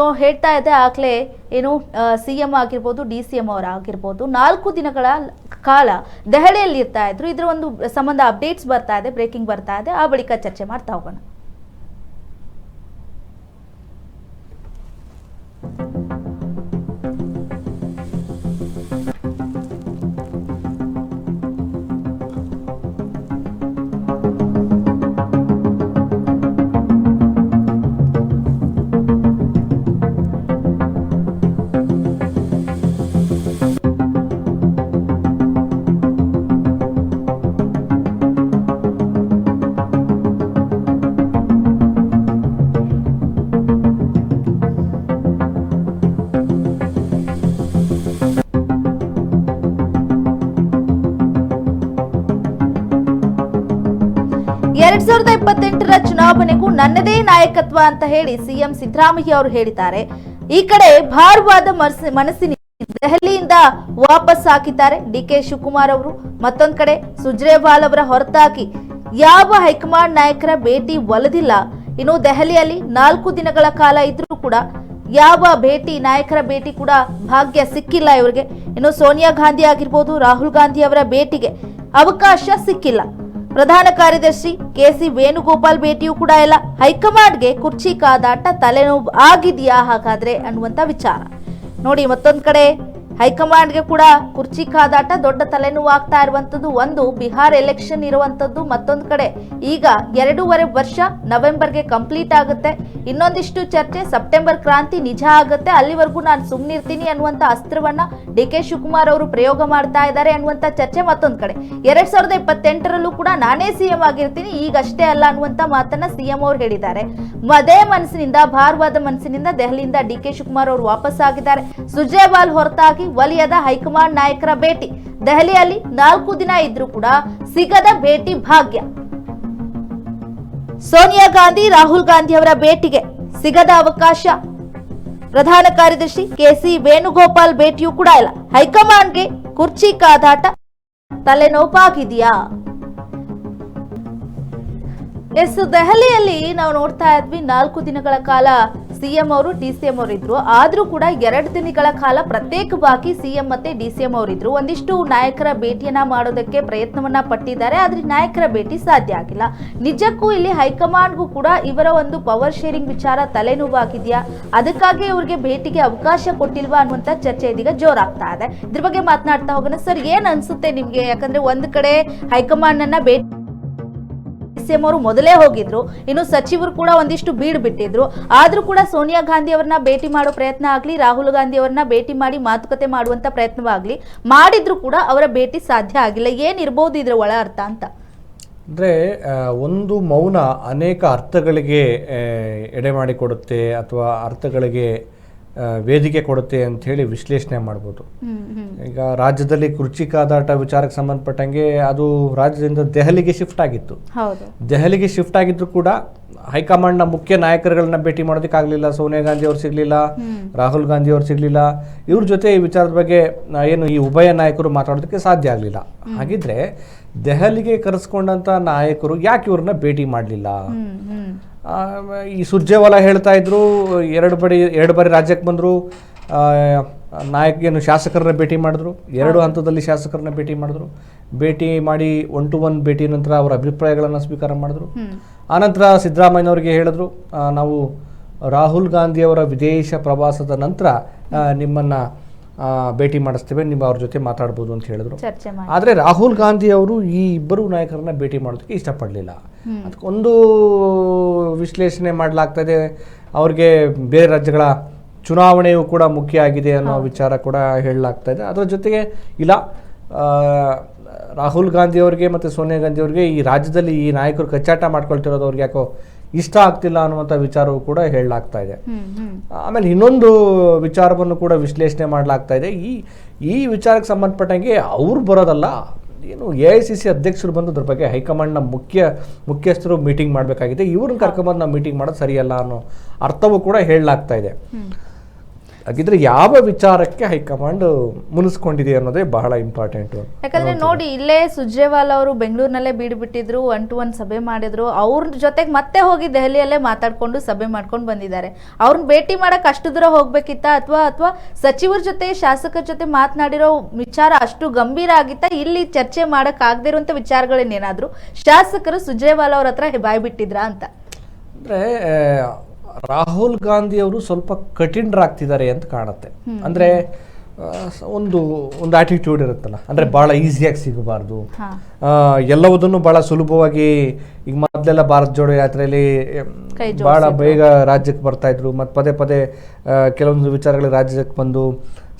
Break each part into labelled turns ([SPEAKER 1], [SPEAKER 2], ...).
[SPEAKER 1] No ಹೇಳ್ತಾ ಇದ್ದೆ ಆಗ್ಲೇ ಏನು ಸಿ ಎಂ ಆಗಿರ್ಬೋದು ಡಿ ಸಿ ಎಂ ಅವರು ಆಗಿರ್ಬೋದು, ನಾಲ್ಕು ದಿನಗಳ ಕಾಲ ದೆಹಲಿಯಲ್ಲಿ ಇರ್ತಾ ಇದ್ರು. ಇದರ ಒಂದು ಸಂಬಂಧ ಅಪ್ಡೇಟ್ಸ್ ಬರ್ತಾ ಇದೆ ಬ್ರೇಕಿಂಗ್ ಬರ್ತಾ ಇದೆ. ಆ ಬಳಿಕ ಚರ್ಚೆ ಮಾಡ್ತಾ ಹೋಗೋಣ. ಇಪ್ಪತ್ತೆಂಟರ ಚುನಾವಣೆಗೂ ನನ್ನದೇ ನಾಯಕತ್ವ ಅಂತ ಹೇಳಿ ಸಿಎಂ ಸಿದ್ದರಾಮಯ್ಯ ಅವರು ಹೇಳಿದ್ದಾರೆ. ಈ ಕಡೆ ಭಾರವಾದ ಮನಸ್ಸಿ- ಮನಸ್ಸಿನ ದೆಹಲಿಯಿಂದ ವಾಪಸ್ ಹಾಕಿದ್ದಾರೆ ಡಿ ಕೆ ಶಿವಕುಮಾರ್ ಅವರು. ಮತ್ತೊಂದ್ ಕಡೆ ಸುಜ್ರೇವಾಲ್ ಅವರ ಹೊರತಾಕಿ ಯಾವ ಹೈಕಮಾಂಡ್ ನಾಯಕರ ಭೇಟಿ ಒಲದಿಲ್ಲ. ಇನ್ನು ದೆಹಲಿಯಲ್ಲಿ ನಾಲ್ಕು ದಿನಗಳ ಕಾಲ ಇದ್ರೂ ಕೂಡ ಯಾವ ಭೇಟಿ, ನಾಯಕರ ಭೇಟಿ ಕೂಡ ಭಾಗ್ಯ ಸಿಕ್ಕಿಲ್ಲ ಇವರಿಗೆ. ಇನ್ನು ಸೋನಿಯಾ ಗಾಂಧಿ ಆಗಿರ್ಬೋದು ರಾಹುಲ್ ಗಾಂಧಿ ಅವರ ಭೇಟಿಗೆ ಅವಕಾಶ ಸಿಕ್ಕಿಲ್ಲ. ಪ್ರಧಾನ ಕಾರ್ಯದರ್ಶಿ ಕೆಸಿ ವೇಣುಗೋಪಾಲ್ ಭೇಟಿಯೂ ಕೂಡ ಇಲ್ಲ. ಹೈಕಮಾಂಡ್ಗೆ ಕುರ್ಚಿ ಕಾದಾಟ ತಲೆನೋವು ಆಗಿದೆಯಾ ಹಾಗಾದ್ರೆ ಅನ್ನುವಂತ ವಿಚಾರ. ನೋಡಿ ಮತ್ತೊಂದ್ ಕಡೆ ಹೈಕಮಾಂಡ್ಗೆ ಕೂಡ ಕುರ್ಚಿ ಕಾದಾಟ ದೊಡ್ಡ ತಲೆನೋವು ಆಗ್ತಾ ಇರುವಂತದ್ದು ಒಂದು ಬಿಹಾರ್ ಎಲೆಕ್ಷನ್ ಇರುವಂತದ್ದು ಮತ್ತೊಂದು ಕಡೆ. ಈಗ ಎರಡೂವರೆ ವರ್ಷ ನವೆಂಬರ್ಗೆ ಕಂಪ್ಲೀಟ್ ಆಗುತ್ತೆ. ಇನ್ನೊಂದಿಷ್ಟು ಚರ್ಚೆ ಸೆಪ್ಟೆಂಬರ್ ಕ್ರಾಂತಿ ನಿಜ ಆಗುತ್ತೆ. ಅಲ್ಲಿವರೆಗೂ ನಾನು ಸುಮ್ನಿರ್ತೀನಿ ಅನ್ನುವಂತ ಅಸ್ತ್ರವನ್ನ ಡಿ ಕೆ ಶಿವಕುಮಾರ್ ಅವರು ಪ್ರಯೋಗ ಮಾಡ್ತಾ ಇದ್ದಾರೆ ಅನ್ನುವಂತ ಚರ್ಚೆ ಮತ್ತೊಂದು ಕಡೆ. ಎರಡ್ ಸಾವಿರದ ಇಪ್ಪತ್ತೆಂಟರಲ್ಲೂ ಕೂಡ ನಾನೇ ಸಿಎಂ ಆಗಿರ್ತೀನಿ, ಈಗಷ್ಟೇ ಅಲ್ಲ ಅನ್ನುವಂತ ಮಾತನ್ನ ಸಿಎಂ ಅವರು ಹೇಳಿದ್ದಾರೆ. ಮದೇ ಮನಸ್ಸಿನಿಂದ, ಭಾರವಾದ ಮನಸ್ಸಿನಿಂದ ದೆಹಲಿಯಿಂದ ಡಿ ಕೆ ಶಿವಕುಮಾರ್ ಅವರು ವಾಪಸ್ ಆಗಿದ್ದಾರೆ ಸುಜೇವಾಲ್ ಹೊರತಾಗಿ ವಲಯದ ಹೈಕಮಾಂಡ್ ನಾಯಕರ ಭೇಟಿ. ದೆಹಲಿಯಲ್ಲಿ ನಾಲ್ಕು ದಿನ ಇದ್ರೂ ಕೂಡ ಸಿಗದ ಭೇಟಿ ಭಾಗ್ಯ. ಸೋನಿಯಾ ಗಾಂಧಿ, ರಾಹುಲ್ ಗಾಂಧಿ ಅವರ ಭೇಟಿಗೆ ಸಿಗದ ಅವಕಾಶ. ಪ್ರಧಾನ ಕಾರ್ಯದರ್ಶಿ ಕೆಸಿ ವೇಣುಗೋಪಾಲ್ ಭೇಟಿಯೂ ಕೂಡ ಇಲ್ಲ. ಹೈಕಮಾಂಡ್ಗೆ ಕುರ್ಚಿ ಕಾದಾಟ ತಲೆನೋಪಾಗಿದೆಯಾ? ಎಸ್, ದೆಹಲಿಯಲ್ಲಿ ನಾವು ನೋಡ್ತಾ ಇದ್ವಿ ನಾಲ್ಕು ದಿನಗಳ ಕಾಲ ಸಿಎಂ ಅವರು ಡಿಸಿಎಂ ಅವರು ಇದ್ರು. ಆದ್ರೂ ಕೂಡ ಎರಡು ದಿನಗಳ ಕಾಲ ಪ್ರತ್ಯೇಕವಾಗಿ ಸಿಎಂ ಮತ್ತೆ ಡಿಸಿಎಂ ಅವರು ಇದ್ರು. ಒಂದಿಷ್ಟು ನಾಯಕರ ಭೇಟಿಯನ್ನ ಮಾಡೋದಕ್ಕೆ ಪ್ರಯತ್ನವನ್ನ ಪಟ್ಟಿದ್ದಾರೆ. ಆದ್ರೆ ನಾಯಕರ ಭೇಟಿ ಸಾಧ್ಯ ಆಗಿಲ್ಲ. ನಿಜಕ್ಕೂ ಇಲ್ಲಿ ಹೈಕಮಾಂಡ್ಗೂ ಕೂಡ ಇವರ ಒಂದು ಪವರ್ ಶೇರಿಂಗ್ ವಿಚಾರ ತಲೆನೋವಾಗಿದೆಯಾ? ಅದಕ್ಕಾಗಿ ಇವರಿಗೆ ಭೇಟಿಗೆ ಅವಕಾಶ ಕೊಟ್ಟಿಲ್ವಾ ಅನ್ನುವಂತ ಚರ್ಚೆ ಇದೀಗ ಜೋರಾಗ್ತಾ ಇದೆ. ಇದ್ರ ಬಗ್ಗೆ ಮಾತನಾಡ್ತಾ ಹೋಗೋಣ. ಸರ್, ಏನ್ ಅನ್ಸುತ್ತೆ ನಿಮ್ಗೆ? ಯಾಕಂದ್ರೆ ಒಂದ್ ಕಡೆ ಹೈಕಮಾಂಡ್ ಅನ್ನ ಭೇಟಿ ಸಿಎಂ ಅವರು ಮೊದಲೇ ಹೋಗಿದ್ರು. ಇನ್ನು ಸಚಿವರು ಕೂಡ ಒಂದಿಷ್ಟು ಬೀಡ್ ಬಿಟ್ಟಿದ್ರು. ಆದ್ರೂ ಕೂಡ ಸೋನಿಯಾ ಗಾಂಧಿ ಅವರನ್ನ ಭೇಟಿ ಮಾಡೋ ಪ್ರಯತ್ನ ಆಗ್ಲಿ, ರಾಹುಲ್ ಗಾಂಧಿ ಅವರನ್ನ ಭೇಟಿ ಮಾಡಿ ಮಾತುಕತೆ ಮಾಡುವಂತ ಪ್ರಯತ್ನವಾಗ್ಲಿ ಮಾಡಿದ್ರು ಕೂಡ ಅವರ ಭೇಟಿ ಸಾಧ್ಯ ಆಗಿಲ್ಲ. ಏನಿರ್ಬೋದು ಇದ್ರ ಒಳ ಅರ್ಥ ಅಂತ?
[SPEAKER 2] ಅಂದರೆ ಒಂದು ಮೌನ ಅನೇಕ ಅರ್ಥಗಳಿಗೆ ಎಡೆ ಮಾಡಿಕೊಡುತ್ತೆ ಅಥವಾ ಅರ್ಥಗಳಿಗೆ ವೇದಿಕೆ ಕೊಡುತ್ತೆ ಅಂತ ಹೇಳಿ ವಿಶ್ಲೇಷಣೆ ಮಾಡ್ಬೋದು. ಈಗ ರಾಜ್ಯದಲ್ಲಿ ಕುರ್ಚಿ ಕಾದಾಟ ವಿಚಾರಕ್ಕೆ ಸಂಬಂಧಪಟ್ಟಂಗೆ ಅದು ರಾಜ್ಯದಿಂದ ದೆಹಲಿಗೆ ಶಿಫ್ಟ್ ಆಗಿತ್ತು. ದೆಹಲಿಗೆ ಶಿಫ್ಟ್ ಆಗಿದ್ರು ಕೂಡ ಹೈಕಮಾಂಡ್ನ ಮುಖ್ಯ ನಾಯಕರುಗಳನ್ನ ಭೇಟಿ ಮಾಡೋದಕ್ಕೆ ಆಗಲಿಲ್ಲ ಸೋನಿಯಾ ಗಾಂಧಿ ಅವ್ರು ಸಿಗಲಿಲ್ಲ ರಾಹುಲ್ ಗಾಂಧಿ ಅವ್ರು ಸಿಗಲಿಲ್ಲ ಇವ್ರ ಜೊತೆ ಈ ವಿಚಾರದ ಬಗ್ಗೆ ಏನು ಈ ಉಭಯ ನಾಯಕರು ಮಾತಾಡೋದಕ್ಕೆ ಸಾಧ್ಯ ಆಗಲಿಲ್ಲ. ಹಾಗಿದ್ರೆ ದೆಹಲಿಗೆ ಕರೆಸ್ಕೊಂಡಂತ ನಾಯಕರು ಯಾಕೆ ಇವ್ರನ್ನ ಭೇಟಿ ಮಾಡಲಿಲ್ಲ? ಈ ಸುರ್ಜೇವಾಲ ಹೇಳ್ತಾ ಇದ್ರು ಎರಡು ಬಡಿ ಎರಡು ಬಾರಿ ರಾಜ್ಯಕ್ಕೆ ಬಂದರು. ನಾಯಕಿಯನ್ನು ಏನು ಶಾಸಕರನ್ನ ಭೇಟಿ ಮಾಡಿದ್ರು. ಎರಡು ಹಂತದಲ್ಲಿ ಶಾಸಕರನ್ನ ಭೇಟಿ ಮಾಡಿದ್ರು. ಭೇಟಿ ಮಾಡಿ ಒನ್ ಟು ಒನ್ ಭೇಟಿ ನಂತರ ಅವರ ಅಭಿಪ್ರಾಯಗಳನ್ನು ಸ್ವೀಕಾರ ಮಾಡಿದ್ರು. ಆನಂತರ ಸಿದ್ದರಾಮಯ್ಯನವರಿಗೆ ಹೇಳಿದ್ರು ನಾವು ರಾಹುಲ್ ಗಾಂಧಿಯವರ ವಿದೇಶ ಪ್ರವಾಸದ ನಂತರ ನಿಮ್ಮನ್ನು ಭೇಟಿ ಮಾಡಿಸ್ತೇವೆ ನಿಮ್ಮ ಅವ್ರ ಜೊತೆ ಮಾತಾಡ್ಬೋದು ಅಂತ ಹೇಳಿದ್ರು. ಆದರೆ ರಾಹುಲ್ ಗಾಂಧಿ ಅವರು ಈ ಇಬ್ಬರು ನಾಯಕರನ್ನ ಭೇಟಿ ಮಾಡೋದಕ್ಕೆ ಇಷ್ಟಪಡಲಿಲ್ಲ. ಅದಕ್ಕೊಂದು ವಿಶ್ಲೇಷಣೆ ಮಾಡಲಾಗ್ತದೆ. ಅವ್ರಿಗೆ ಬೇರೆ ರಾಜ್ಯಗಳ ಚುನಾವಣೆಯು ಕೂಡ ಮುಖ್ಯ ಆಗಿದೆ ಅನ್ನೋ ವಿಚಾರ ಕೂಡ ಹೇಳಲಾಗ್ತಾ ಇದೆ ಅದರ ಜೊತೆಗೆ ಇಲ್ಲ ರಾಹುಲ್ ಗಾಂಧಿ ಅವರಿಗೆ ಮತ್ತು ಸೋನಿಯಾ ಗಾಂಧಿ ಅವರಿಗೆ ಈ ರಾಜ್ಯದಲ್ಲಿ ಈ ನಾಯಕರು ಕಚ್ಚಾಟ ಮಾಡ್ಕೊಳ್ತಿರೋದು ಅವ್ರಿಗೆ ಯಾಕೋ ಇಷ್ಟ ಆಗ್ತಿಲ್ಲ ಅನ್ನುವಂಥ ವಿಚಾರವೂ ಕೂಡ ಹೇಳಲಾಗ್ತಾ ಇದೆ. ಆಮೇಲೆ ಇನ್ನೊಂದು ವಿಚಾರವನ್ನು ಕೂಡ ವಿಶ್ಲೇಷಣೆ ಮಾಡಲಾಗ್ತಾ ಇದೆ. ಈ ಈ ವಿಚಾರಕ್ಕೆ ಸಂಬಂಧಪಟ್ಟಂಗೆ ಅವ್ರು ಬರೋದಲ್ಲ. ಏನು ಎ ಐ ಸಿ ಸಿ ಅಧ್ಯಕ್ಷರು ಬಂದು ಅದ್ರ ಬಗ್ಗೆ ಹೈಕಮಾಂಡ್ನ ಮುಖ್ಯ ಮುಖ್ಯಸ್ಥರು ಮೀಟಿಂಗ್ ಮಾಡಬೇಕಾಗಿದೆ. ಇವ್ರನ್ನ ಕರ್ಕೊಂಬಂದು ನಾವು ಮೀಟಿಂಗ್ ಮಾಡೋದು ಸರಿಯಲ್ಲ ಅನ್ನೋ ಅರ್ಥವೂ ಕೂಡ ಹೇಳಲಾಗ್ತಾ ಇದೆ. ಹಾಗಿದ್ರೆ ಯಾವ ವಿಚಾರಕ್ಕೆ ಹೈಕಮಾಂಡ್ ಮುನಿಸ್ಕೊಂಡಿದೆ ಅನ್ನೋದೇ ಬಹಳ ಇಂಪಾರ್ಟೆಂಟ್
[SPEAKER 1] ಯಾಕಂದ್ರೆ ನೋಡಿ ಇಲ್ಲೇ ಸುರ್ಜೇವಾಲ ಅವರು ಬೆಂಗಳೂರಿನಲ್ಲೇ ಬೀಡು ಬಿಟ್ಟಿದ್ರು ಒನ್ ಟು ಒನ್ ಸಭೆ ಮಾಡಿದ್ರು. ಅವ್ರ ಜೊತೆಗೆ ಮತ್ತೆ ಹೋಗಿ ದೆಹಲಿಯಲ್ಲೇ ಮಾತಾಡ್ಕೊಂಡು ಸಭೆ ಮಾಡ್ಕೊಂಡು ಬಂದಿದ್ದಾರೆ. ಅವ್ರನ್ನ ಭೇಟಿ ಮಾಡಕ್ ಅಷ್ಟು ದೂರ ಹೋಗ್ಬೇಕಿತ್ತ? ಅಥವಾ ಅಥವಾ ಸಚಿವರ ಜೊತೆ ಶಾಸಕರ ಜೊತೆ ಮಾತನಾಡಿರೋ ವಿಚಾರ ಅಷ್ಟು ಗಂಭೀರ ಆಗಿತ್ತ? ಇಲ್ಲಿ ಚರ್ಚೆ ಮಾಡಕ್ ಆಗದೆ ಇರುವಂತ ವಿಚಾರಗಳೇನೇನಾದ್ರು ಶಾಸಕರು ಸುರ್ಜೇವಾಲ ಅವ್ರ ಹತ್ರ ಬಾಯ್ ಬಿಟ್ಟಿದ್ರಾ ಅಂತ?
[SPEAKER 2] ಅಂದರೆ ರಾಹುಲ್ ಗಾಂಧಿ ಅವರು ಸ್ವಲ್ಪ ಕಠಿಣರಾಗ್ತಿದ್ದಾರೆ ಅಂತ ಕಾಣುತ್ತೆ. ಅಂದ್ರೆ ಒಂದು ಒಂದು ಆಟಿಟ್ಯೂಡ್ ಇರುತ್ತಲ್ಲ. ಅಂದ್ರೆ ಬಹಳ ಈಸಿಯಾಗಿ ಸಿಗಬಾರ್ದು. ಎಲ್ಲವುದನ್ನು ಭಾಳ ಸುಲಭವಾಗಿ ಈಗ ಮೊದಲೆಲ್ಲ ಭಾರತ್ ಜೋಡೋ ಯಾತ್ರೆಯಲ್ಲಿ
[SPEAKER 1] ಬಹಳ
[SPEAKER 2] ಭಾಳ ಬೇಗ ರಾಜ್ಯಕ್ಕೆ ಬರ್ತಾ ಇದ್ರು. ಮತ್ತೆ ಪದೇ ಪದೇ ಕೆಲವೊಂದು ವಿಚಾರಗಳು ರಾಜ್ಯಕ್ಕೆ ಬಂದು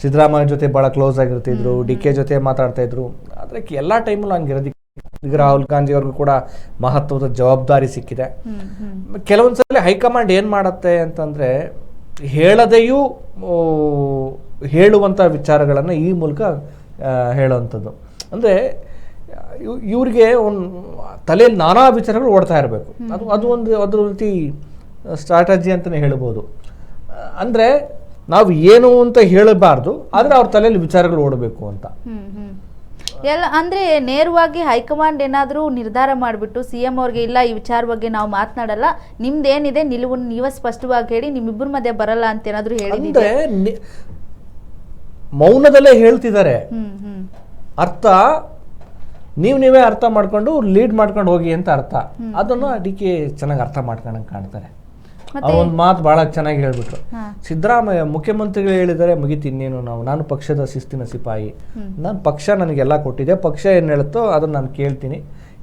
[SPEAKER 2] ಸಿದ್ದರಾಮಯ್ಯ ಜೊತೆ ಭಾಳ ಕ್ಲೋಸ್ ಆಗಿರ್ತಿದ್ರು ಡಿ ಕೆ ಜೊತೆ ಮಾತಾಡ್ತಾ ಇದ್ರು. ಆದರೆ ಎಲ್ಲಾ ಟೈಮಲ್ಲೂ ಹಂಗಿರೋದಕ್ಕೆ ಈಗ ರಾಹುಲ್ ಗಾಂಧಿ ಅವ್ರಿಗೂ ಕೂಡ ಮಹತ್ವದ ಜವಾಬ್ದಾರಿ ಸಿಕ್ಕಿದೆ.
[SPEAKER 1] ಕೆಲವೊಂದು
[SPEAKER 2] ಸಲ ಹೈಕಮಾಂಡ್ ಏನು ಮಾಡುತ್ತೆ ಅಂತಂದರೆ ಹೇಳದೆಯೂ ಹೇಳುವಂಥ ವಿಚಾರಗಳನ್ನು ಈ ಮೂಲಕ ಹೇಳುವಂಥದ್ದು. ಅಂದರೆ ಇವ್ರಿಗೆ ಒಂದು ತಲೆಯಲ್ಲಿ ನಾನಾ ವಿಚಾರಗಳು ಓಡ್ತಾ ಇರಬೇಕು. ಅದು ಅದು ಒಂದು, ಅದ್ರ ರೀತಿ ಸ್ಟ್ರಾಟಜಿ ಅಂತಲೇ ಹೇಳ್ಬೋದು. ಅಂದರೆ, ನಾವು ಏನು ಅಂತ ಹೇಳಬಾರ್ದು, ಆದರೆ ಅವ್ರ ತಲೆಯಲ್ಲಿ ವಿಚಾರಗಳು ಓಡಬೇಕು ಅಂತ.
[SPEAKER 1] ಎಲ್ಲ ಅಂದ್ರೆ ನೇರವಾಗಿ ಹೈಕಮಾಂಡ್ ಏನಾದ್ರೂ ನಿರ್ಧಾರ ಮಾಡಿಬಿಟ್ಟು ಸಿ ಎಂ ಅವ್ರಿಗೆ ಇಲ್ಲ ಈ ವಿಚಾರ ಬಗ್ಗೆ ನಾವು ಮಾತನಾಡಲ್ಲ. ನಿಮ್ದೇನಿದೆ ನಿಲುವು ನೀವೇ ಸ್ಪಷ್ಟವಾಗಿ ಹೇಳಿ ನಿಮ್ಮಿಬ್ಬರ ಮಧ್ಯೆ ಬರಲ್ಲ ಅಂತ ಏನಾದರೂ ಹೇಳಿ
[SPEAKER 2] ಅಂದ್ರೆ ನಿ- ಮೌನದಲ್ಲೇ ಹೇಳ್ತಿದ್ದಾರೆ. ಅರ್ಥ ನೀವು ನೀವೇ ಅರ್ಥ ಮಾಡ್ಕೊಂಡು ಲೀಡ್ ಮಾಡ್ಕೊಂಡು ಹೋಗಿ ಅಂತ ಅರ್ಥ. ಅದನ್ನು ಡಿ ಕೆ ಚೆನ್ನಾಗಿ ಅರ್ಥ ಮಾಡ್ಕೊಂಡಂಗೆ ಕಾಣ್ತಾರೆ. ಒಂದು ಮಾತು ಬಹಳ ಚೆನ್ನಾಗಿ ಹೇಳ್ಬಿಟ್ರು. ಸಿದ್ದರಾಮಯ್ಯ ಮುಖ್ಯಮಂತ್ರಿಗಳು ಹೇಳಿದರೆ ಮುಗಿತು ಇನ್ನೇನು ನಾವು ನಾನು ಪಕ್ಷದ ಶಿಸ್ತಿನ ಸಿಪಾಯಿ. ನಾನು ಪಕ್ಷ ನನಗೆಲ್ಲ ಕೊಟ್ಟಿದೆ ಪಕ್ಷ ಏನು ಹೇಳುತ್ತೋ ಅದನ್ನು ನಾನು ಕೇಳ್ತೀನಿ.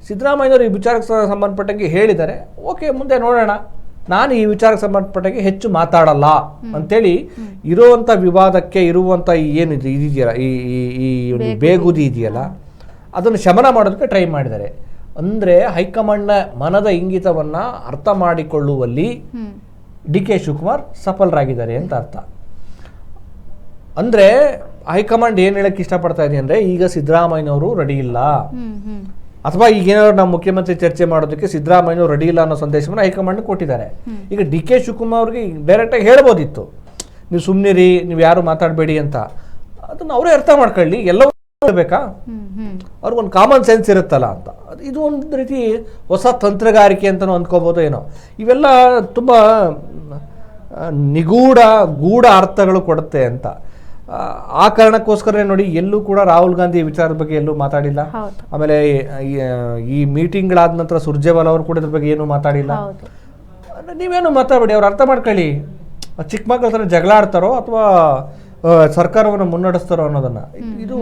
[SPEAKER 2] ಸಿದ್ದರಾಮಯ್ಯನವರು ಈ ವಿಚಾರಕ್ಕೆ ಸಂಬಂಧಪಟ್ಟಂಗೆ ಹೇಳಿದ್ದಾರೆ. ಓಕೆ ಮುಂದೆ ನೋಡೋಣ. ನಾನು ಈ ವಿಚಾರಕ್ಕೆ ಸಂಬಂಧಪಟ್ಟಂಗೆ ಹೆಚ್ಚು ಮಾತಾಡಲ್ಲ ಅಂತೇಳಿ ಇರುವಂಥ ವಿವಾದಕ್ಕೆ ಇರುವಂಥ ಏನಿದು ಇದೆಯಲ್ಲ ಈ ಈ ಬೇಗುದಿ. ಇದೆಯಲ್ಲ ಅದನ್ನು ಶಮನ ಮಾಡೋದಕ್ಕೆ ಟ್ರೈ ಮಾಡಿದ್ದಾರೆ. ಅಂದರೆ ಹೈಕಮಾಂಡ್ನ ಮನದ ಇಂಗಿತವನ್ನು ಅರ್ಥ ಮಾಡಿಕೊಳ್ಳುವಲ್ಲಿ ಡಿ ಕೆ ಶಿವಕುಮಾರ್ ಸಫಲರಾಗಿದ್ದಾರೆ ಅಂತ ಅರ್ಥ. ಅಂದರೆ ಹೈಕಮಾಂಡ್ ಏನು ಹೇಳಕ್ಕೆ ಇಷ್ಟಪಡ್ತಾ ಇದೆ ಅಂದರೆ ಈಗ ಸಿದ್ದರಾಮಯ್ಯನವರು ರೆಡಿ ಇಲ್ಲ. ಅಥವಾ ಈಗ ಏನಾದ್ರು ನಾವು ಮುಖ್ಯಮಂತ್ರಿ ಚರ್ಚೆ ಮಾಡೋದಕ್ಕೆ ಸಿದ್ದರಾಮಯ್ಯನವರು ರೆಡಿ ಇಲ್ಲ ಅನ್ನೋ ಸಂದೇಶವನ್ನು ಹೈಕಮಾಂಡ್ ಕೊಟ್ಟಿದ್ದಾರೆ. ಈಗ ಡಿ ಕೆ ಶಿವಕುಮಾರ್ ಅವ್ರಿಗೆ ಡೈರೆಕ್ಟಾಗಿ ಹೇಳ್ಬೋದಿತ್ತು. ನೀವು ಸುಮ್ಮನಿರಿ ನೀವು ಯಾರು ಮಾತಾಡಬೇಡಿ ಅಂತ. ಅದನ್ನು ಅವರೇ ಅರ್ಥ ಮಾಡ್ಕೊಳ್ಳಿ. ಎಲ್ಲವೂ ಬೇಕಾ
[SPEAKER 1] ಅವ್ರಿಗೆ ಒಂದು
[SPEAKER 2] ಅವ್ರಿಗೊಂದು ಕಾಮನ್ ಸೆನ್ಸ್ ಇರುತ್ತಲ್ಲ ಅಂತ. ಇದು ಒಂದು ರೀತಿ ಹೊಸ ತಂತ್ರಗಾರಿಕೆ ಅಂತಲೂ ಅಂದ್ಕೋಬೋದು ಏನೋ. ಇವೆಲ್ಲ ತುಂಬ ನಿಗೂಢ ಗೂಢ ಅರ್ಥಗಳು ಕೊಡುತ್ತೆ ಅಂತ. ಆ, ಕಾರಣಕ್ಕೋಸ್ಕರನೇ ಕಾರಣಕ್ಕೋಸ್ಕರ ನೋಡಿ ಎಲ್ಲೂ ಕೂಡ ರಾಹುಲ್ ಗಾಂಧಿ ವಿಚಾರದ ಬಗ್ಗೆ ಎಲ್ಲೂ ಮಾತಾಡಿಲ್ಲ. ಆಮೇಲೆ ಈ- ಮೀಟಿಂಗ್ಗಳಾದ ನಂತರ ಸುರ್ಜೇವಾಲ ಅವರು ಕೂಡ ಇದ್ರ ಬಗ್ಗೆ ಏನೂ ಮಾತಾಡಿಲ್ಲ. ನೀವೇನು ಮಾತಾಡಬೇಡಿ ಅವ್ರು ಅರ್ಥ ಮಾಡ್ಕೊಳ್ಳಿ. ಚಿಕ್ಕ ಮಕ್ಕಳ ಥರ ಜಗಳ ಆಡ್ತಾರೋ ಅಥವಾ ಸರ್ಕಾರವನ್ನು ಮುನ್ನಡೆಸ್ತಾರೋ ಅನ್ನೋದನ್ನು. ಇದು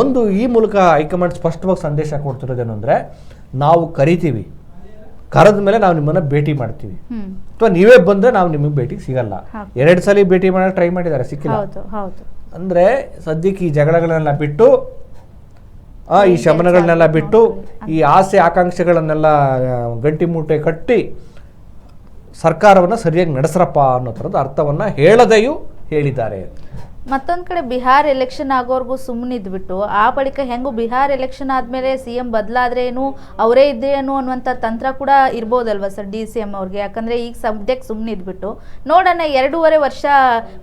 [SPEAKER 2] ಒಂದು ಈ ಮೂಲಕ ಹೈಕಮಾಂಡ್ ಸ್ಪಷ್ಟವಾಗಿ ಸಂದೇಶ ಕೊಡ್ತಿರೋದೇನು ಅಂದರೆ ನಾವು ಕರಿತೀವಿ. ಕರೆದ ಮೇಲೆ ನಾವು ನಿಮ್ಮನ್ನು ಭೇಟಿ ಮಾಡ್ತೀವಿ. ಅಥವಾ ನೀವೇ ಬಂದರೆ ನಾವು ನಿಮಗೆ ಭೇಟಿಗೆ ಸಿಗಲ್ಲ. ಎರಡು ಸಲ ಭೇಟಿ ಮಾಡಲು ಟ್ರೈ ಮಾಡಿದ್ದಾರೆ ಸಿಕ್ಕಿಲ್ಲ. ಅಂದರೆ ಸದ್ಯಕ್ಕೆ ಈ ಜಗಳಗಳನ್ನೆಲ್ಲ ಬಿಟ್ಟು ಈ ಶಮನಗಳನ್ನೆಲ್ಲ ಬಿಟ್ಟು ಈ ಆಸೆ ಆಕಾಂಕ್ಷೆಗಳನ್ನೆಲ್ಲ ಗಂಟಿ ಮೂಟೆ ಕಟ್ಟಿ ಸರ್ಕಾರವನ್ನು ಸರಿಯಾಗಿ ನಡೆಸ್ರಪ್ಪ ಅನ್ನೋ ಥರದ ಅರ್ಥವನ್ನು ಹೇಳದೆಯೂ ಹೇಳಿದ್ದಾರೆ.
[SPEAKER 1] ಮತ್ತೊಂದ್ ಕಡೆ ಬಿಹಾರ್ ಎಲೆಕ್ಷನ್ ಆಗೋರ್ಗು ಸುಮ್ಮನಿದ್ಬಿಟ್ಟು ಆ ಬಳಿಕ ಹೆಂಗು ಬಿಹಾರ್ ಎಲೆಕ್ಷನ್ ಆದಮೇಲೆ ಸಿ ಎಂ ಬದಲಾದ್ರೇನು ಅವರೇ ಇದ್ರೇನು ಅನ್ನುವಂಥ ತಂತ್ರ ಕೂಡ ಇರ್ಬೋದಲ್ವ ಸರ್ ಡಿ ಸಿ ಎಂ ಅವ್ರಿಗೆ? ಯಾಕಂದರೆ ಈಗ ಸದ್ಯಕ್ಕೆ ಸುಮ್ಮನಿದ್ಬಿಟ್ಟು ನೋಡೋಣ, ಎರಡೂವರೆ ವರ್ಷ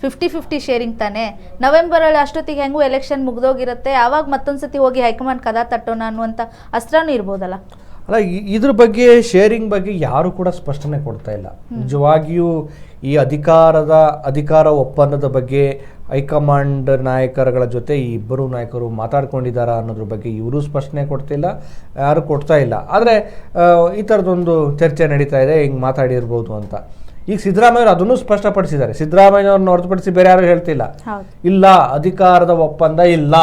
[SPEAKER 1] ಫಿಫ್ಟಿ ಫಿಫ್ಟಿ ಶೇರಿಂಗ್ ತಾನೆ. ನವೆಂಬರ್ ಅಷ್ಟೊತ್ತಿಗೆ ಹೆಂಗೂ ಎಲೆಕ್ಷನ್ ಮುಗ್ದೋಗಿರುತ್ತೆ, ಆವಾಗ ಮತ್ತೊಂದು ಸತಿ ಹೋಗಿ ಹೈಕಮಾಂಡ್ ಕದ ತಟ್ಟೋಣ ಅನ್ನುವಂಥ ಅಸ್ತ್ರನೂ ಇರ್ಬೋದಲ್ಲ?
[SPEAKER 2] ಅಲ್ಲ ಇದ್ರ ಬಗ್ಗೆ ಶೇರಿಂಗ್ ಬಗ್ಗೆ ಯಾರು ಕೂಡ ಸ್ಪಷ್ಟನೆ ಕೊಡ್ತಾ ಇಲ್ಲ. ನಿಜವಾಗಿಯೂ ಈ ಅಧಿಕಾರದ ಅಧಿಕಾರ ಒಪ್ಪಂದದ ಬಗ್ಗೆ ಹೈಕಮಾಂಡ್ ನಾಯಕರುಗಳ ಜೊತೆ ಈ ಇಬ್ಬರು ನಾಯಕರು ಮಾತಾಡ್ಕೊಂಡಿದ್ದಾರಾ ಅನ್ನೋದ್ರ ಬಗ್ಗೆ ಇವರು ಸ್ಪಷ್ಟನೆ ಕೊಡ್ತಿಲ್ಲ ಯಾರು ಕೊಡ್ತಾ ಇಲ್ಲ. ಆದರೆ ಈ ಥರದೊಂದು ಚರ್ಚೆ ನಡೀತಾ ಇದೆ ಹಿಂಗೆ ಮಾತಾಡಿರ್ಬೋದು ಅಂತ. ಈಗ ಸಿದ್ದರಾಮಯ್ಯವರು ಅದನ್ನು ಸ್ಪಷ್ಟಪಡಿಸಿದ್ದಾರೆ. ಸಿದ್ದರಾಮಯ್ಯವ್ರನ್ನ ಹೊರತುಪಡಿಸಿ ಬೇರೆ ಯಾರು ಹೇಳ್ತಿಲ್ಲ. ಇಲ್ಲ ಅಧಿಕಾರದ ಒಪ್ಪಂದ ಇಲ್ಲ.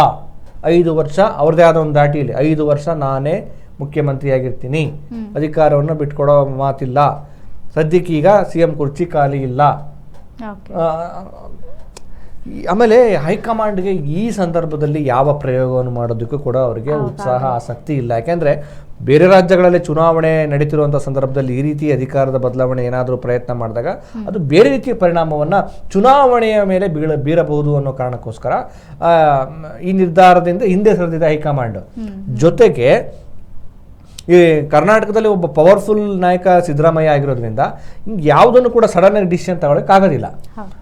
[SPEAKER 2] ಐದು ವರ್ಷ ಅವ್ರದ್ದೇ ಆದ ಒಂದು ದಾಟಿಯಲ್ಲಿ ಐದು ವರ್ಷ ನಾನೇ ಮುಖ್ಯಮಂತ್ರಿಯಾಗಿರ್ತೀನಿ. ಅಧಿಕಾರವನ್ನು ಬಿಟ್ಕೊಡೋ ಮಾತಿಲ್ಲ. ಸದ್ಯಕ್ಕೆ ಈಗ ಸಿ ಎಂ ಕುರ್ಚಿ ಖಾಲಿ ಇಲ್ಲ. ಆಮೇಲೆ ಹೈಕಮಾಂಡ್ಗೆ ಈ ಸಂದರ್ಭದಲ್ಲಿ ಯಾವ ಪ್ರಯೋಗವನ್ನು ಮಾಡೋದಕ್ಕೂ ಕೂಡ ಅವರಿಗೆ ಉತ್ಸಾಹ ಆಸಕ್ತಿ ಇಲ್ಲ. ಯಾಕೆಂದ್ರೆ ಬೇರೆ ರಾಜ್ಯಗಳಲ್ಲಿ ಚುನಾವಣೆ ನಡೀತಿರುವಂಥ ಸಂದರ್ಭದಲ್ಲಿ ಈ ರೀತಿ ಅಧಿಕಾರದ ಬದಲಾವಣೆ ಏನಾದರೂ ಪ್ರಯತ್ನ ಮಾಡಿದಾಗ ಅದು ಬೇರೆ ರೀತಿಯ ಪರಿಣಾಮವನ್ನು ಚುನಾವಣೆಯ ಮೇಲೆ ಬೀಳ ಬೀರಬಹುದು ಅನ್ನೋ ಕಾರಣಕ್ಕೋಸ್ಕರ ಆ, ಈ ನಿರ್ಧಾರದಿಂದ ಹಿಂದೆ ಸರಿದಿದೆ ಹೈಕಮಾಂಡ್. ಜೊತೆಗೆ ಈ ಕರ್ನಾಟಕದಲ್ಲಿ ಒಬ್ಬ ಪವರ್ಫುಲ್ ನಾಯಕ ಸಿದ್ದರಾಮಯ್ಯ ಆಗಿರೋದ್ರಿಂದ ಹಿಂಗೆ ಯಾವುದನ್ನು ಕೂಡ ಸಡನ್ ಆಗಿ ಡಿಸಿಷನ್ ತಗೊಳಕ್ಕೆ ಆಗೋದಿಲ್ಲ.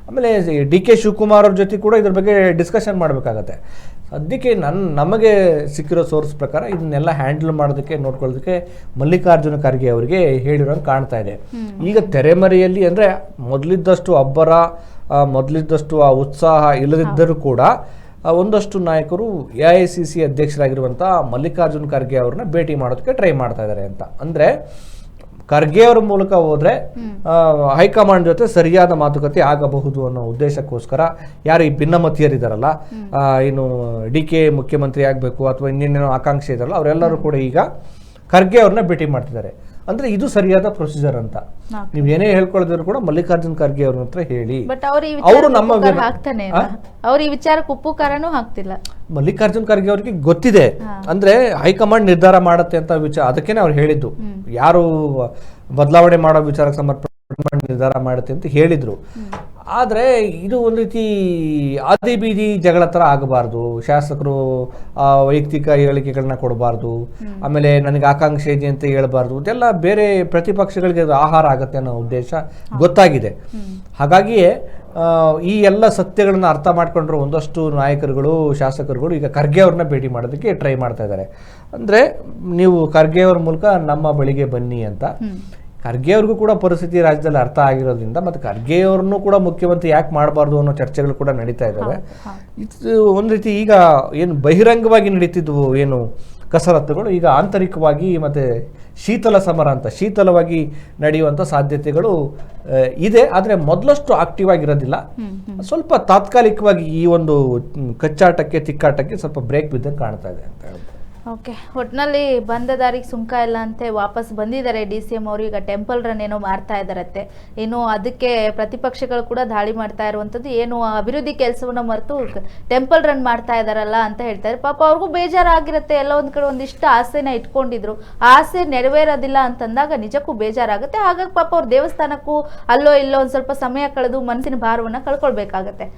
[SPEAKER 2] ಆಮೇಲೆ ಡಿ ಕೆ ಶಿವಕುಮಾರ್ ಅವ್ರ ಜೊತೆ ಕೂಡ ಇದ್ರ ಬಗ್ಗೆ ಡಿಸ್ಕಷನ್ ಮಾಡಬೇಕಾಗತ್ತೆ. ಸದ್ಯಕ್ಕೆ ನನ್ನ ನಮಗೆ ಸಿಕ್ಕಿರೋ ಸೋರ್ಸ್ ಪ್ರಕಾರ ಇದನ್ನೆಲ್ಲ ಹ್ಯಾಂಡಲ್ ಮಾಡೋದಕ್ಕೆ ನೋಡ್ಕೊಳ್ಳೋದಕ್ಕೆ ಮಲ್ಲಿಕಾರ್ಜುನ ಖರ್ಗೆ ಅವರಿಗೆ ಹೇಳಿರೋಂಗೆ ಕಾಣ್ತಾ ಇದೆ. ಈಗ ತೆರೆಮರೆಯಲ್ಲಿ ಅಂದರೆ ಮೊದಲಿದ್ದಷ್ಟು ಅಬ್ಬರ ಮೊದಲಿದ್ದಷ್ಟು ಆ ಉತ್ಸಾಹ ಇಲ್ಲದಿದ್ದರೂ ಕೂಡ ಒಂದಷ್ಟು ನಾಯಕರು ಎ ಐ ಸಿ ಸಿ ಅಧ್ಯಕ್ಷರಾಗಿರುವಂಥ ಮಲ್ಲಿಕಾರ್ಜುನ್ ಖರ್ಗೆ ಅವ್ರನ್ನ ಭೇಟಿ ಮಾಡೋದಕ್ಕೆ ಟ್ರೈ ಮಾಡ್ತಾ ಇದ್ದಾರೆ ಅಂತ. ಅಂದರೆ ಖರ್ಗೆ ಅವರ ಮೂಲಕ ಹೋದರೆ ಹೈಕಮಾಂಡ್ ಜೊತೆ ಸರಿಯಾದ ಮಾತುಕತೆ ಆಗಬಹುದು ಅನ್ನೋ ಉದ್ದೇಶಕ್ಕೋಸ್ಕರ ಯಾರು ಈ ಭಿನ್ನಮತೀಯರಿದ್ದಾರಲ್ಲ ಏನು ಡಿ ಕೆ ಮುಖ್ಯಮಂತ್ರಿ ಆಗಬೇಕು ಅಥವಾ ಇನ್ನೇನೇನೋ ಆಕಾಂಕ್ಷೆ ಇದಾರಲ್ಲ, ಅವರೆಲ್ಲರೂ ಕೂಡ ಈಗ ಖರ್ಗೆ ಅವ್ರನ್ನ ಭೇಟಿ ಮಾಡ್ತಿದ್ದಾರೆ. ಅಂದ್ರೆ ಇದು ಸರಿಯಾದ ಪ್ರೊಸೀಜರ್ ಅಂತ. ನೀವು ಏನೇ ಹೇಳ್ಕೊಳ್ಳೋದ್ರು ಕೂಡ ಮಲ್ಲಿಕಾರ್ಜುನ್ ಖರ್ಗೆ ಅವ್ರ ಹತ್ರ ಹೇಳಿ.
[SPEAKER 1] ಅವ್ರು
[SPEAKER 2] ನಮ್ಮ
[SPEAKER 1] ಅವ್ರ ಈ ವಿಚಾರಕ್ಕೆ ಉಪ್ಪು ಕಾರನೂ ಹಾಕ್ತಿಲ್ಲ.
[SPEAKER 2] ಮಲ್ಲಿಕಾರ್ಜುನ್ ಖರ್ಗೆ ಅವ್ರಿಗೆ ಗೊತ್ತಿದೆ. ಅಂದ್ರೆ ಹೈಕಮಾಂಡ್ ನಿರ್ಧಾರ ಮಾಡುತ್ತೆ ಅಂತ ವಿಚಾರ ಅದಕ್ಕೇನೆ ಅವ್ರು ಹೇಳಿದ್ದು. ಯಾರು ಬದಲಾವಣೆ ಮಾಡೋ ವಿಚಾರಕ್ಕೆ ಸಮರ್ಪಣೆ ನಿರ್ಧಾರ ಮಾಡುತ್ತೆ ಅಂತ ಹೇಳಿದ್ರು. ಆದ್ರೆ ಇದು ಒಂದು ರೀತಿ ಆದಿ ಬೀದಿ ಜಗಳ ಥರ ಆಗಬಾರ್ದು. ಶಾಸಕರು ವೈಯಕ್ತಿಕ ಹೇಳಿಕೆಗಳನ್ನ ಕೊಡಬಾರ್ದು. ಆಮೇಲೆ ನನಗೆ ಆಕಾಂಕ್ಷೆ ಇದೆ ಅಂತ ಹೇಳ್ಬಾರ್ದು. ಇದೆಲ್ಲ ಬೇರೆ ಪ್ರತಿಪಕ್ಷಗಳಿಗೆ ಅದು ಆಹಾರ ಆಗುತ್ತೆ ಅನ್ನೋ ಉದ್ದೇಶ ಗೊತ್ತಾಗಿದೆ. ಹಾಗಾಗಿಯೇ ಈ ಎಲ್ಲ ಸತ್ಯಗಳನ್ನು ಅರ್ಥ ಮಾಡ್ಕೊಂಡ್ರು ಒಂದಷ್ಟು ನಾಯಕರುಗಳು ಶಾಸಕರುಗಳು ಈಗ ಖರ್ಗೆ ಅವ್ರನ್ನ ಭೇಟಿ ಮಾಡೋದಕ್ಕೆ ಟ್ರೈ ಮಾಡ್ತಾ ಇದ್ದಾರೆ. ಅಂದರೆ ನೀವು ಖರ್ಗೆ ಅವ್ರ ಮೂಲಕ ನಮ್ಮ ಬಳಿಗೆ ಬನ್ನಿ ಅಂತ. ಖರ್ಗೆ ಅವ್ರಿಗೂ ಕೂಡ ಪರಿಸ್ಥಿತಿ ರಾಜ್ಯದಲ್ಲಿ ಅರ್ಥ ಆಗಿರೋದ್ರಿಂದ ಮತ್ತು ಖರ್ಗೆ ಅವ್ರನ್ನೂ ಕೂಡ ಮುಖ್ಯಮಂತ್ರಿ ಯಾಕೆ ಮಾಡಬಾರ್ದು ಅನ್ನೋ ಚರ್ಚೆಗಳು ಕೂಡ ನಡೀತಾ ಇದ್ದಾವೆ ಇದು ಒಂದು ರೀತಿ ಈಗ ಏನು ಬಹಿರಂಗವಾಗಿ ನಡೀತಿದ್ವು ಏನು ಕಸರತ್ತುಗಳು ಈಗ ಆಂತರಿಕವಾಗಿ ಮತ್ತು ಶೀತಲ ಸಮರ ಅಂತ ಶೀತಲವಾಗಿ ನಡೆಯುವಂಥ ಸಾಧ್ಯತೆಗಳು ಇದೆ. ಆದರೆ ಮೊದಲಷ್ಟು ಆಕ್ಟಿವ್ ಆಗಿರೋದಿಲ್ಲ. ಸ್ವಲ್ಪ ತಾತ್ಕಾಲಿಕವಾಗಿ ಈ ಒಂದು ಕಚ್ಚಾಟಕ್ಕೆ ತಿಕ್ಕಾಟಕ್ಕೆ ಸ್ವಲ್ಪ ಬ್ರೇಕ್ ಬಿದ್ದಂಗೆ ಕಾಣ್ತಾ ಇದೆ ಅಂತ
[SPEAKER 1] ಓಕೆ. ಒಟ್ನಲ್ಲಿ ಬಂದ ದಾರಿಗೆ ಸುಂಕ ಇಲ್ಲ ಅಂತೆ. ವಾಪಸ್ ಬಂದಿದ್ದಾರೆ. ಡಿ ಸಿ ಎಂ ಅವರು ಈಗ ಟೆಂಪಲ್ ರನ್ ಏನೋ ಮಾಡ್ತಾ ಇದ್ದಾರತ್ತೆ ಏನು ಅದಕ್ಕೆ ಪ್ರತಿಪಕ್ಷಗಳು ಕೂಡ ದಾಳಿ ಮಾಡ್ತಾ ಇರುವಂಥದ್ದು ಏನು ಅಭಿವೃದ್ಧಿ ಕೆಲಸವನ್ನು ಮರೆತು ಟೆಂಪಲ್ ರನ್ ಮಾಡ್ತಾ ಇದ್ದಾರಲ್ಲ ಅಂತ ಹೇಳ್ತಾರೆ ಪಾಪ ಅವ್ರಿಗೂ ಬೇಜಾರಾಗಿರುತ್ತೆ. ಎಲ್ಲ ಒಂದು ಕಡೆ ಒಂದಿಷ್ಟು ಆಸೆನ ಇಟ್ಕೊಂಡಿದ್ರು. ಆಸೆ ನೆರವೇರೋದಿಲ್ಲ ಅಂತಂದಾಗ ನಿಜಕ್ಕೂ ಬೇಜಾರಾಗುತ್ತೆ. ಹಾಗಾಗಿ ಪಾಪ ಅವ್ರ ದೇವಸ್ಥಾನಕ್ಕೂ ಅಲ್ಲೋ ಇಲ್ಲೋ ಒಂದು ಸ್ವಲ್ಪ ಸಮಯ ಕಳೆದು ಮನಸ್ಸಿನ ಭಾರವನ್ನು ಕಳ್ಕೊಳ್ಬೇಕಾಗತ್ತೆ.